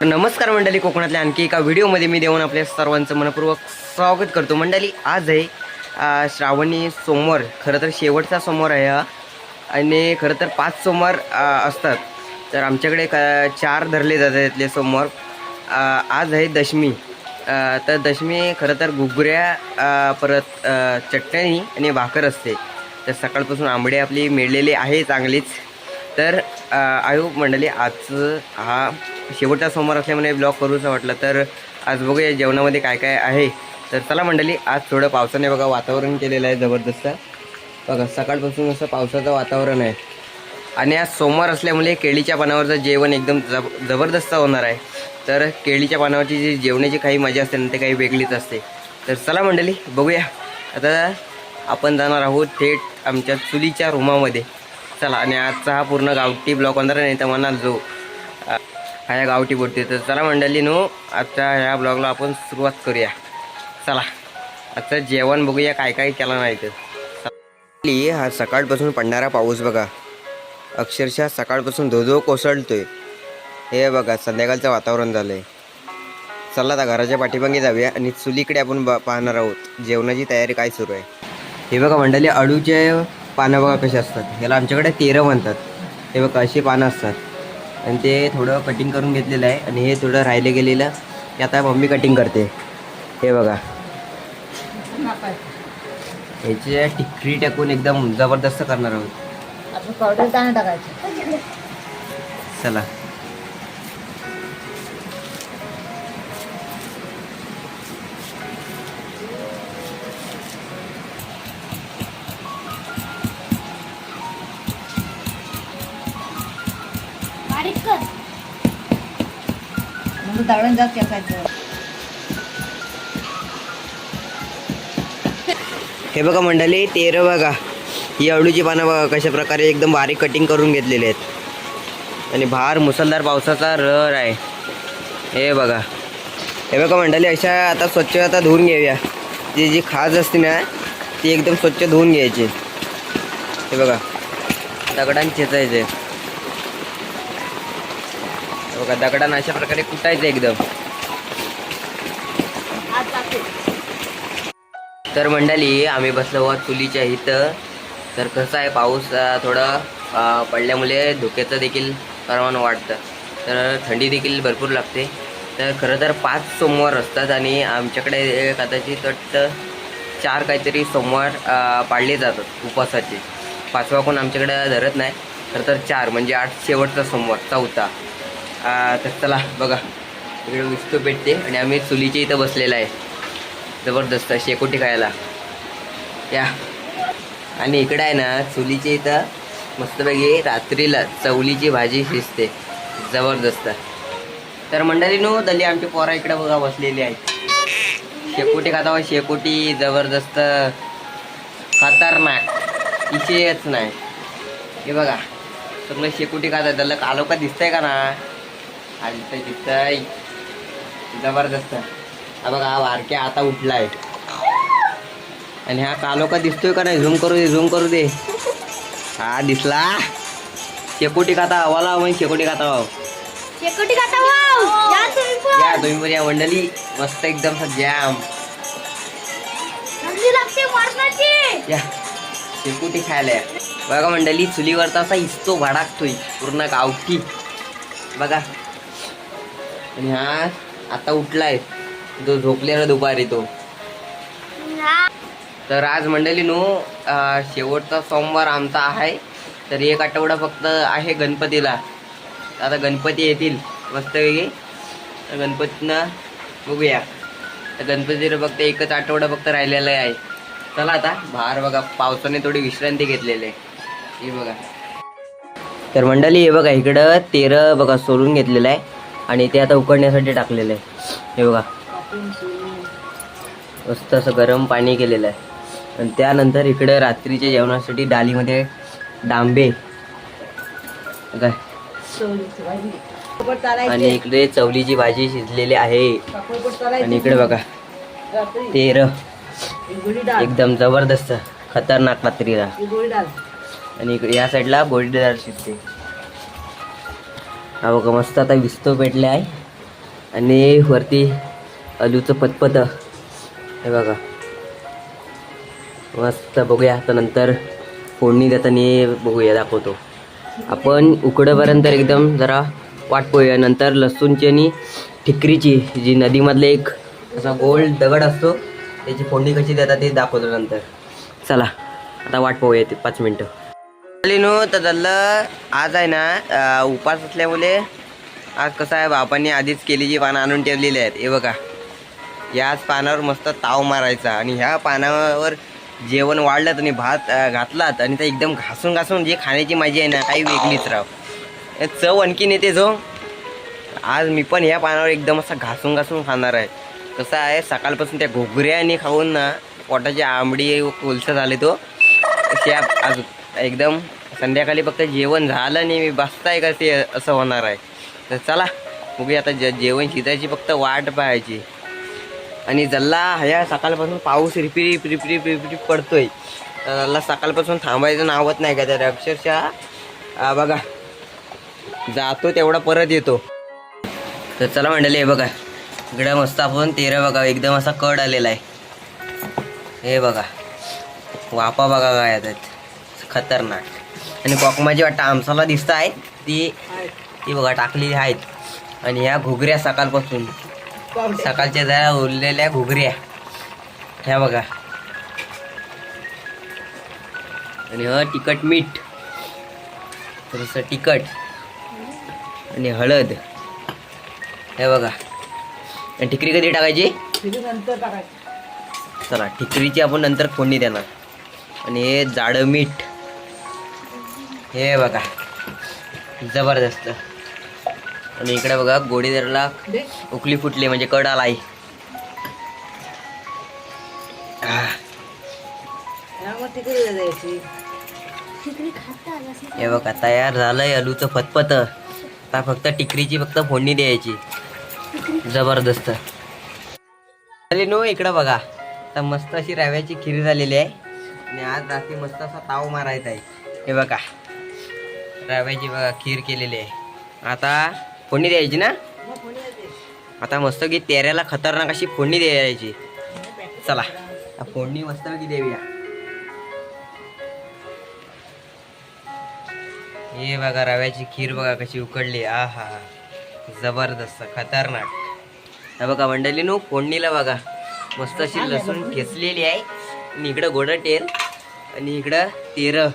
नमस्कार मंडळी कोकणातल्या आणखी एका व्हिडिओमध्ये मी देऊन आपल्या सर्वांचं मनपूर्वक स्वागत करतो. मंडळी आज आहे श्रावणी सोमवार. खरं तर शेवटचा सोमवार आहे हा. आणि खरं तर पाच सोमवार असतात. तर आमच्याकडे क चार धरले जातात त्यातले सोमवार. आज आहे दशमी. तर दशमी खरं तर घुगऱ्या परत चटणी आणि भाकर असते. तर सकाळपासून आंबडे आपली मिळलेली आहे चांगलीच. तर आय मंडळी आजचं हा शेवटचा सोमवार असल्यामुळे ब्लॉग करूचा वाटलं तर आज बघूया जेवणामध्ये काय काय आहे. तर चला मंडळी आज थोडं पावसाने बघा वातावरण केलेलं आहे जबरदस्त. बघा सकाळपासून असं पावसाचं वातावरण आहे. आणि आज सोमवार असल्यामुळे केळीच्या पानावरचं जेवण एकदम जब जबरदस्त होणार आहे. तर केळीच्या पानावरची जी जेवणाची काही मजा असते ना ते काही वेगळीच असते. तर चला मंडळी बघूया. आता आपण जाणार आहोत थेट आमच्या चुलीच्या रूमामध्ये. चला आणि आजचा हा पूर्ण गावठी ब्लॉक होणार नाही तर म्हणाल जो हा या गावठी बोटी. तर चला मंडळी नो आजच्या ह्या ब्लॉगला आपण सुरुवात करूया. चला आजचं जेवण बघूया काय काय केलं नाही तर. हा सकाळपासून पडणारा पाऊस बघा. अक्षरशः सकाळपासून धोधो कोसळतोय. हे बघा संध्याकाळचं वातावरण झालं आहे चला आता घराच्या पाठीमागे जाऊया आणि चुलीकडे आपण ब- पाहणार आहोत. जेवणाची तयारी काय सुरू आहे? हे बघा मंडळी अळूचे पानं बघा कसे असतात. याला आमच्याकडे तेरं म्हणतात. हे बघा अशी पानं असतात. आणि ते थोडं कटिंग करून घेतलेलं आहे आणि हे थोडं राहिले गेलेलं ते आता मम्मी कटिंग करते. हे बघा. याची टिकरी टाकून एकदम जबरदस्त करणार आहोत. चला. दळण जात टाकायचं हे बघा मंडळी तेरं बघा. ही अळूची पानं बघा कशा प्रकारे एकदम बारीक कटिंग करून घेतलेले आहेत. आणि बाहेर मुसळधार पावसाचा रहर आहे. हे बघा. हे बघा मंडळी अशा आता स्वच्छ आता धुवून घेऊया. जी जी खाज असते ना ती एकदम स्वच्छ धुवून घ्यायची. हे बघा. दगडांनी चेचायचे बघा दगडान अशा प्रकारे कुटायचं एकदम. तर मंडळी आम्ही बसलो आहोत चुलीच्या इथं. तर कसं आहे पाऊस थोडं पडल्यामुळे धुक्याचं देखील प्रमाण वाढतं. तर थंडी देखील भरपूर लागते. तर खरं तर पाच सोमवार असतात आणि आमच्याकडे कदाचित वाटतं चार काहीतरी सोमवार पाळले जातात उपवासाचे. पाचवा कोण आमच्याकडे धरत नाही. खरं तर चार म्हणजे आठ शेवटचा सोमवार चौथा. तर चला बघा. इकडे विस्तू पेटते आणि आम्ही चुलीच्या इथं बसलेला आहे. जबरदस्त शेकोटी खायला. या. आणि इकडं आहे ना चुलीच्या इथं मस्तपैकी रात्रीला चवलीची भाजी शिजते. जबरदस्त. तर मंडळीनो दली आमची पोरा इकडे बघा बसलेली आहे शेकोटी खाता बा, शेकोटी जबरदस्त. खतरनाक. इशेच नाही. हे बघा. सगळं शेकोटी खाता त्याला कालो का दिसतंय का ना? हा जबरदस्त. हा बघा हा वारक्या आता उठलाय. आणि हा कालोका दिसतोय का नाही? झूम करू दे झूम करू दे. हा दिसला. शेकोटी खाता हवाला म्हणजे शेकोटी खाता वाव शेकोटी खाता वाव या तुम्ही पण. या मंडळी. मस्त एकदम जॅम थंडी लागते मरणाची. या. शेकोटी खायला या. बघा मंडळी चुलीवरचा असा इस्तो भडाकतोय. पूर्ण गावठी. बघा. आणि हा आता उठलाय. जो झोपलेला दुपारी तो. तर आज मंडळी नो शेवटचा सोमवार आमचा आहे. तर एक आठवडा फक्त आहे गणपतीला. आता गणपती येतील मस्तपैकी. तर गणपतीनं बघूया. तर गणपतीला फक्त एकच आठवडा फक्त राहिलेला आहे. चला आता बाहेर बघा पावसाने थोडी विश्रांती घेतलेली आहे. हे बघा. तर मंडळी हे बघा इकडं तेरं बघा सोलून घेतलेलं आहे. आणि ते आता उकडण्यासाठी टाकलेलं आहे. हे बघा. मस्त असं गरम पाणी केलेलं आहे. आणि त्यानंतर इकडे रात्रीच्या जेवणासाठी डालीमध्ये डांबे. काय आणि इकडे चवलीची भाजी शिजलेली आहे. आणि इकडे बघा. तेर. एकदम जबरदस्त. खतरनाक रात्रीला आणि इकडे या साईडला गोडीदार शिजते. हा बघा मस्त आता विस्तो पेटले आहे आणि वरती आलूचं पतपत. हे बघा. मस्त बघूया आता नंतर फोडणी देताना बघूया दाखवतो. आपण उकडंपर्यंत एकदम जरा वाट पाहूया. नंतर लसूणची आणि ठिकरीची जी नदीमधले एक असा गोल दगड असतो त्याची फोडणी कशी देतात ते दाखवतो नंतर. चला आता वाट पोहूया ते पाच मिनटं. तर झालं आज आहे ना उपास असल्यामुळे आज कसं आहे बापांनी आधीच केलीची पानं आणून ठेवलेली आहेत. हे बघा. याच पानावर मस्त ताव मारायचा आणि ह्या पानावर जेवण वाढलं आणि भात घातलात आणि ते एकदम घासून घासून जे खाण्याची माझी आहे ना काही वेगळीच राव. चव आणखीन येते जो. आज मी पण ह्या पानावर एकदम असं घासून घासून खाणार आहे. कसं आहे सकाळपासून त्या घोगऱ्याने खाऊन ना पोटाची आंबडी कोलसा झाले तो. त्या आज एकदम संध्याकाळी फक्त जेवण झालं नाही मी बसताय का ते असं होणार आहे. तर चला मग आता जे जेवण शिजायची फक्त वाट पाहायची. आणि जल्ला ह्या सकाळपासून पाऊस रिपी रिप रिप रिप रिप पडतोय. तर जल्ला सकाळपासून थांबायचं नावत नाही का तर अक्षरशः बघा जातो तेवढा परत येतो. तर चला मंडळी हे बघा इकडं मस्त आपण तेरा बघा एकदम असा कड आलेला आहे. हे बघा वापा बघा काय येतात खतरनाक. आणि कॉकमाची वाटतं आमसाला दिसत आहेत ती ती बघा टाकलेली आहेत. आणि ह्या घुगऱ्या सकाळपासून. सकाळच्या जरा उरलेल्या घुगऱ्या. ह्या बघा. आणि ह तिखट मीठ. थोडंसं तिखट. आणि हळद. हे बघा. आणि टिकरी कधी टाकायची? चला टिकरीची आपण नंतर फोडणी देणार. आणि हे जाडं मीठ. हे बघा जबरदस्त. आणि इकडे बघा गोडी धरला उकली फुटली म्हणजे कड आलाय. आह, हे बघा तयार झालंय आलूचं फतफत आता फक्त टिकरीची फक्त फोडणी द्यायची. जबरदस्त. झाली नो इकडं बघा. आता मस्त अशी रव्याची खीर झालेली आहे. आणि आज रात्री मस्त असा ताव मारायचा आहे. हे बघा. रव्याची बघा खीर केलेली आहे. आता फोडणी द्यायची ना? आता मस्त की तेऱ्याला खतरनाक अशी फोडणी द्यायची. चला आता फोडणी मस्त की देऊया. हे बघा रव्याची खीर बघा कशी उकडली. आ हा जबरदस्त खतरनाक. हे बघा मंडळी नू फोडणीला बघा. मस्त अशी लसूण ठेचलेली आहे. आणि इकडं गोड तेल आणि इकडं तेरं.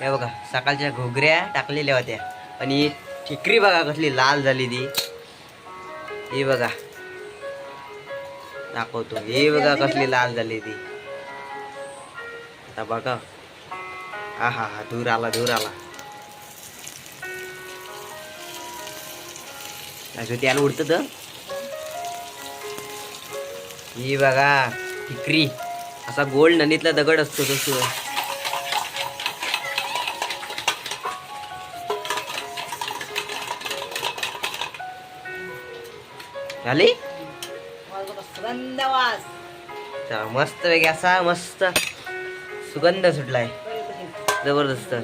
हे बघा सकाळच्या घोगऱ्या टाकलेल्या होत्या. आणि ठिकरी बघा कसली लाल झाली ती. हे बघा. दाखवतो. हे बघा कसली लाल झाली ती. आता बघा. हा हा हा धूर आला धूर आला. अजून त्याला उडत तर? ही बघा ठिकरी. असा गोल्ड नदीतला दगड असतो तसं. झाली? चला, मस्त पैकी असा मस्त सुगंध सुटलाय. जबरदस्त.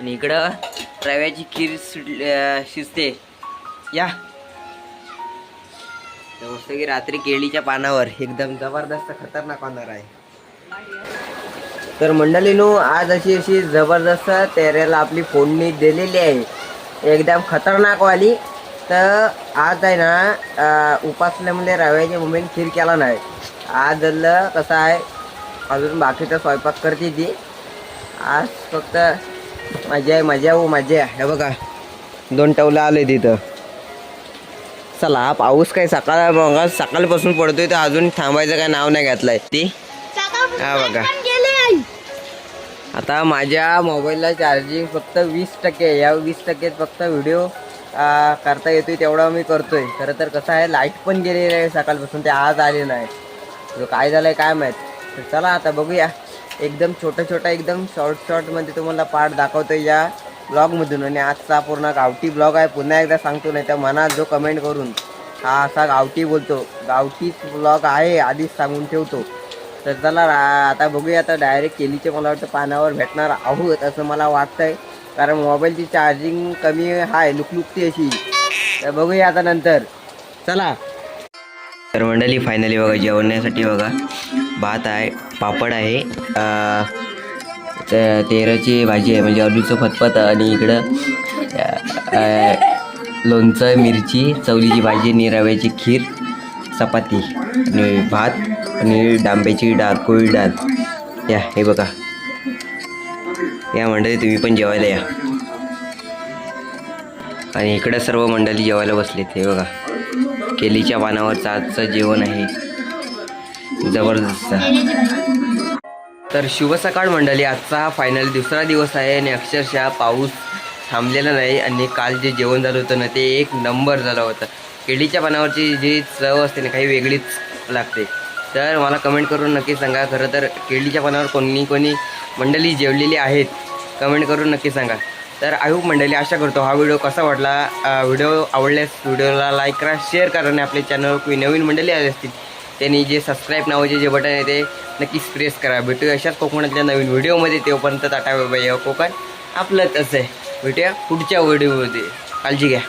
आणि इकडं रव्याची खीर सुटली शिजते. या. मस्त की रात्री केळीच्या पानावर. एकदम जबरदस्त खतरनाक होणार आहे. तर मंडळीनो आज अशी अशी जबरदस्त तेऱ्याला आपली फोडणी दिलेली आहे. एकदम खतरनाक वाली. तर आज आहे ना अं, उपासल्यामुळे रव्याची मम्मीने खीर केला नाही. आज झालं कसं आहे अजून बाकीचा स्वयंपाक करते ती. आज फक्त मजा आहे मजा हो मजा हे बघा दोन टवलं आले तिथं. चला पाऊस काय सकाळ मग सकाळपासून पडतोय तर अजून थांबायचं काय नाव नाही घातलंय. ती? हा बघा. आता माझ्या मोबाईलला चार्जिंग फक्त वीस टक्के आहे. या वीस टक्क्यात फक्त व्हिडिओ करता येतोय तेवढा मी करतोय. खरं तर कसं आहे लाइट पण गेलेली आहे सकाळपासून ते आज आले नाही तो काय झालंय काय माहीत. तर चला आता बघूया. एकदम छोटा छोटा एकदम शॉर्ट शॉर्टमध्ये तुम्हाला पार्ट दाखवतोय या ब्लॉगमधून आणि आजचा पूर्ण गावठी ब्लॉग आहे. पुन्हा एकदा सांगतो नाही तर मनात जो कमेंट करून हा असा गावठी बोलतो. गावठीच ब्लॉग आहे आधीच सांगून ठेवतो. तर चला रा- आता बघूया. आता डायरेक्ट केलीचे मला वाटतं पानावर भेटणार आहोत असं मला वाटतंय. कारण मोबाईलची चार्जिंग कमी आहे लुकलुकती अशी. तर बघूया आता नंतर. चला. तर मंडळी फायनली बघा जेवण्यासाठी बघा. भात आहे पापड आहे तर तेराची भाजी आहे म्हणजे अडूचं फतफत आणि इकडं लोणचं मिरची चवलीची भाजी निराव्याची खीर चपाती आणि भात आणि डांब्याची डाळ कोळी डाळ. या हे बघा. या मंडळी तुम्ही पण जेवायला या. आणि इकडं सर्व मंडळी जेवायला बसले ते बघा. केलीच्या पानावरचं आजचं जेवण आहे. जबरदस्त. तर शुभ सकाळ मंडळी आजचा हा फायनल दुसरा दिवस आहे आणि अक्षरशः पाऊस थांबलेला नाही आणि काल जे जेवण झालं होतं ना ते एक नंबर झालं होतं. केळीच्या पानावरची जी चव असते ना काही वेगळीच लागते. तर मला कमेंट करून नक्की सांगा. खरं तर केळीच्या पानावर कोणी कोणी मंडळी जेवलेली आहेत कमेंट करून नक्की सांगा. तर आय मंडळी आशा करतो हा व्हिडिओ कसा वाटला. व्हिडिओ आवडल्यास व्हिडिओला लाईक करा शेअर करा आणि आपल्या चॅनलवर कोणी नवीन मंडळी आले असतील त्यांनी जे सबस्क्राईब नावाचे जे बटन आहे ते नक्कीच प्रेस करा. भेटूया अशाच कोकणातल्या नवीन व्हिडिओमध्ये तेव्हापर्यंत टाटा बाय कोकण. आपलंच असं आहे. भेटूया पुढच्या व्हिडिओमध्ये काळजी घ्या.